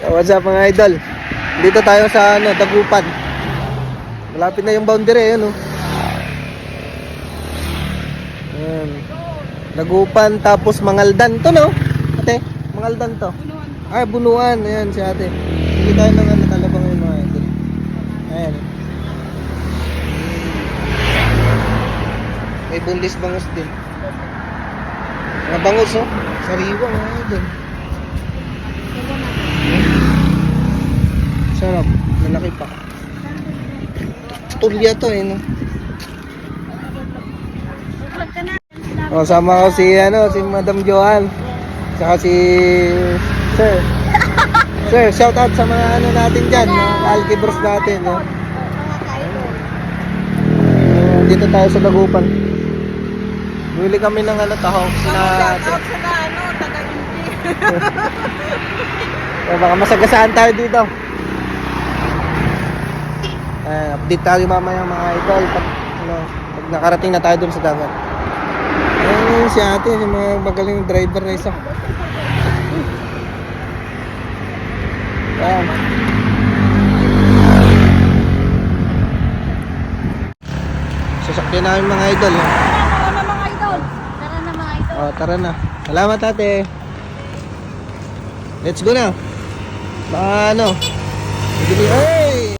What's up mga idol? Dito tayo sa ano, Dagupan. Malapit na yung boundary, ayun oh. Ayan. Dagupan tapos Mangaldan to no? Ate, Mangaldan to. Ay, Bunuan. Ayan si ate. Hindi tayo ng ano, talabang yung mga idol. Ayan. May bunlis bangus din. Mga bangus oh. Sariwa mga idol. Sarap. Malaki pa. Tulya to eh, no? Oh, sama ko si, ano, si Madam Joan. Saka si Sir. Sir, shout out sa mga ano natin dyan, mga algebros natin, no? Uh, dito tayo sa Dagupan. Bumili kami ng ano, taho na... Shoutout sa ano, taga-inti. Eh, baka masagasaan tayo dito. Eh, update tayo mamaya mga idol pag, ano, pag nakarating na tayo dun sa dagat. Ayun si ate, yung mga magaling driver na isa. Ayan. Sasakyan namin mga idol. eh. Tara na mga idol. Tara na mga idol. Oh, tara na. Salamat ate. Let's go na. Ano. Bigili, hey!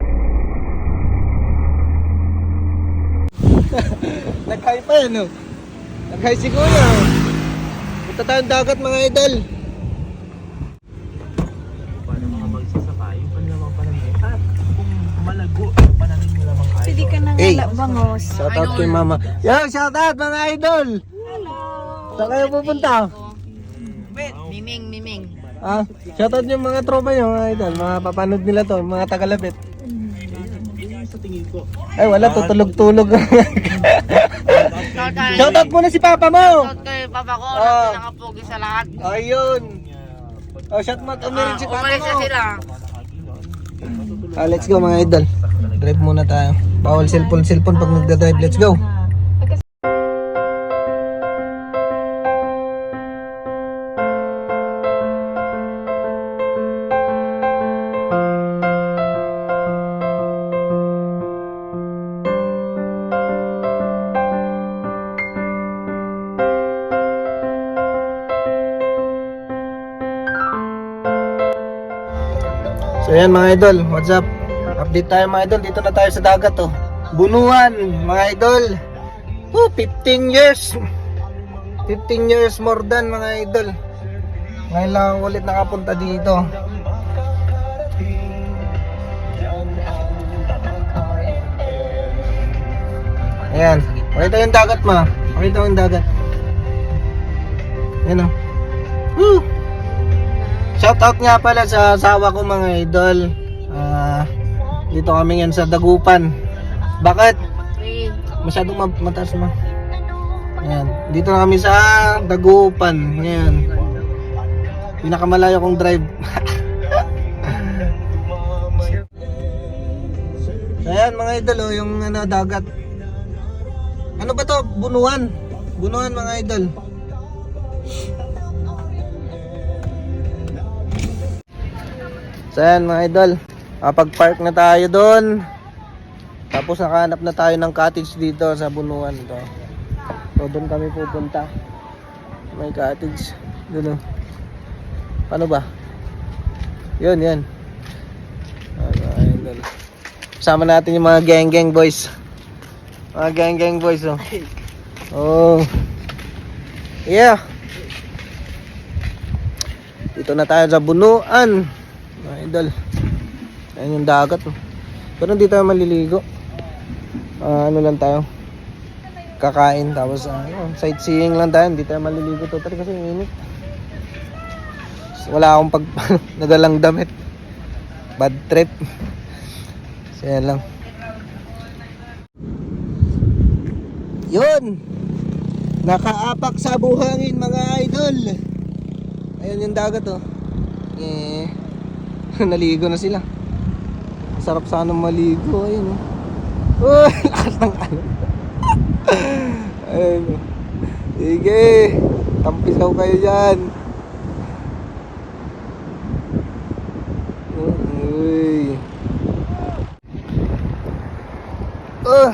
Nag-high pa yan, no? Nag-high si Kuya. Punta tayong dagat, mga idol. paano mga magsasaka, yung panlamang panamit at kung malago, panamin mo lamang kayo. Pwede ka nang Hey. bangos. Shout out kay mama. Yo, shout out mga idol. Hello. Saan kayo pupunta? Miming, miming. Ah, shout out yung mga tropa nyo, mga idol. Mga papanood nila to, mga sa tingin ko. Ay, wala, tutulog-tulog. shout out muna si papa mo. Shoutout kay papa ko, Oh. na pinakapogi sa lahat. Ayun. Oh, shout out mo rin si Ah, papa umalis na mo. sila. Ah, let's go mga idol. Drive muna tayo. Bawal cellphone, cellphone pag nagda-drive. Let's go. So ayan mga idol, what's up? Update tayo mga idol, dito na tayo sa dagat oh. Bunuan mga idol. Oh, 15 years. 15 years more than mga idol. Ngayon lang ulit nakapunta dito. Ayan, pakita yung dagat ma. Pakita yung dagat. Ayan oh. Woo! Shout out nga pala sa asawa ko mga idol. Ah, dito kami ngayon sa Dagupan. Bakit? Masyadong ma- mataas ma. Ayan. Dito na kami sa Dagupan. Ngayon. Pinakamalayo kong drive. ayan mga idol oh, yung ano, dagat. Ano ba to? Bunuan. Bunuan mga idol. So ayan mga idol, kapag-park na tayo doon. Tapos nakahanap na tayo ng cottage dito sa Bunuan ito. So doon kami pupunta. May cottage doon. oh. Paano ba? Yun, yan. Ayan. Kasama natin yung mga gang-gang boys. Mga gang-gang boys oh. Oh. Yeah. Dito na tayo sa Bunuan. Mga idol. Ayan yung dagat. Oh. Pero hindi tayo maliligo. Ah, ano lang tayo. Kakain tapos ano, sightseeing lang tayo. Hindi tayo maliligo total kasi init. Wala akong pag nagalang damit. Bad trip. So, yan lang. Yun! Nakaapak sa buhangin mga idol. Ayun yung dagat oh. Eh, Naligo na sila. Sarap sana maligo. Ayun. Oh, lakas ng ano. Ayun. Sige. Tampisaw kayo dyan. Uy. Oh.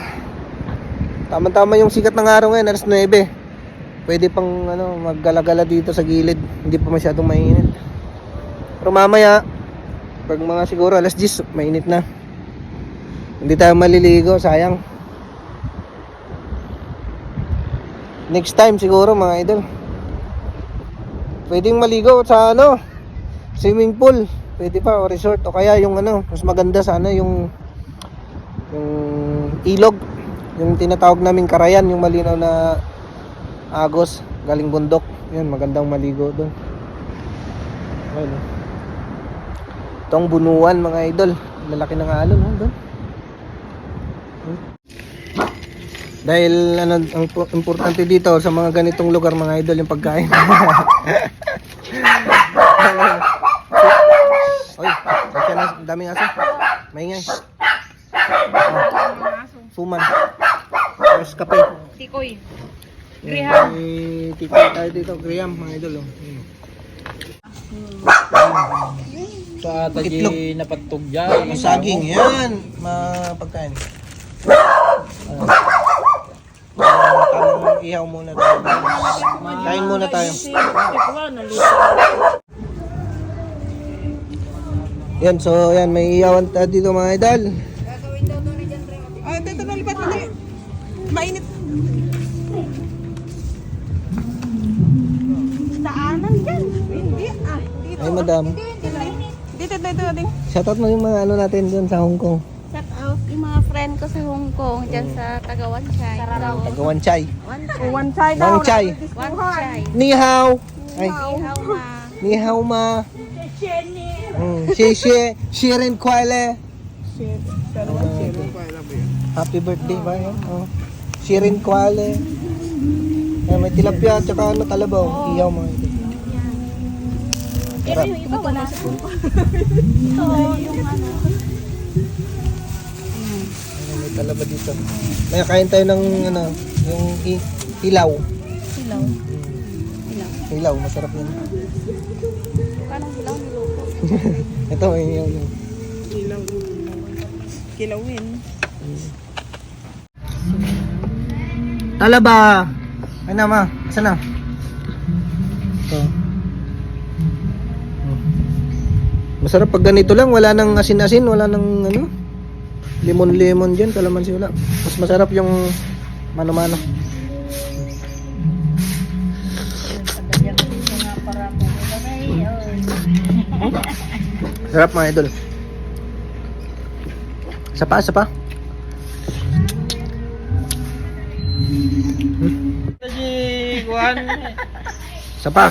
Tama-tama yung sikat ng araw ngayon, alas 9 pwede pang ano, maggalagala dito sa gilid. Hindi pa masyadong mainit. Pero mamaya, pag mga siguro alas 10, mainit na. Hindi tayo maliligo, sayang. Next time siguro mga idol. Pwedeng maligo sa ano, swimming pool. Pwede pa, o resort. O kaya yung ano, mas maganda sana yung yung ilog. Yung tinatawag naming karayan, yung malinaw na agos, galing bundok. Yun, magandang maligo doon. Ayun. Itong bunuan mga idol. Lalaki ng alon oh, doon. Hmm. Dahil ano, ang po- importante dito sa mga ganitong lugar mga idol yung pagkain. Oy, kaya na daming aso. Maingay. Suman. Tapos kape. Tikoy. Graham. Tikoy tayo dito, Graham, mga idol. Oh. Sa tagi napatog dyan. Yung saging, yan. Mapagkain. Tamang ihaw muna tayo. Kain muna tayo. Yan, so yan, may ihawan tayo dito mga idol. Madam. Dito, dito, dito. Shoutout mo yung mga ano natin dun sa Hong Kong. Shout out yung mga friend ko sa Hong Kong, dyan sa. Tagawan Chai. Wanchay. One side daw. Wang Chai. Wanchay. Ni hao. Ay, Ihaw ma. ni hao ma. Mm, xie xie, Shirin Kuala. Happy birthday ba yun? Oh. Shirin Kuala. Ay, may tilapia at saka ano talabaw. Iyaw mga ito. Pero yung iba wala. Ito, yung ano. Ay, may talaba dito. May kain tayo ng ano, yung i- hilaw. Hilaw. Hilaw. Hilaw, masarap yun. Parang hilaw niluto. Ito, may hilaw yun. Kilawin. Talaba! Ay na ma, saan na? Ito. Masarap pag ganito lang, wala nang asin-asin, wala nang ano, lemon-lemon dyan, kalamansi wala. Mas masarap yung mano-mano. Sarap mga idol. Isa pa, isa pa. Kuhan. Isa pa.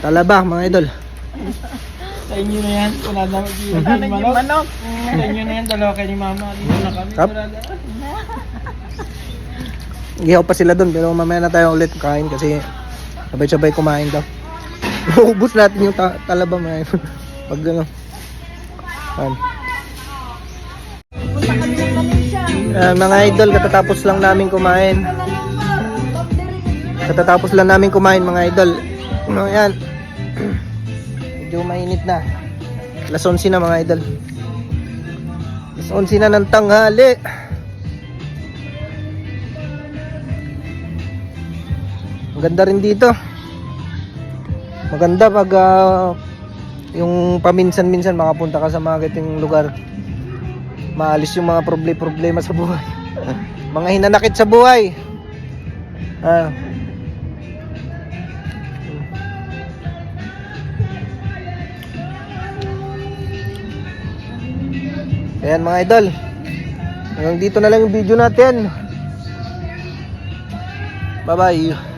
Talaba mga idol. Sa inyo na yan, wala na manok. manok. Sa inyo na yan, dalawa kayo ni mama. Dito na kami. Kap. wala na. Gihaw pa sila doon pero mamaya na tayo ulit kain kasi sabay-sabay kumain daw. Ubus natin yung ta- talaba mga idol. Pag ano. Yan. Yan, mga idol, katatapos lang namin kumain. Katatapos lang namin kumain mga idol. Ano yan? Medyo mainit na. Alas 11 na mga idol. Alas 11 na ng tanghali. Ang ganda rin dito. Maganda pag ah, yung paminsan-minsan makapunta ka sa mga ganitong lugar. Maalis yung mga proble- problema sa buhay. mga hinanakit sa buhay. Ah. Ayan mga idol. Hanggang dito na lang yung video natin. Bye-bye.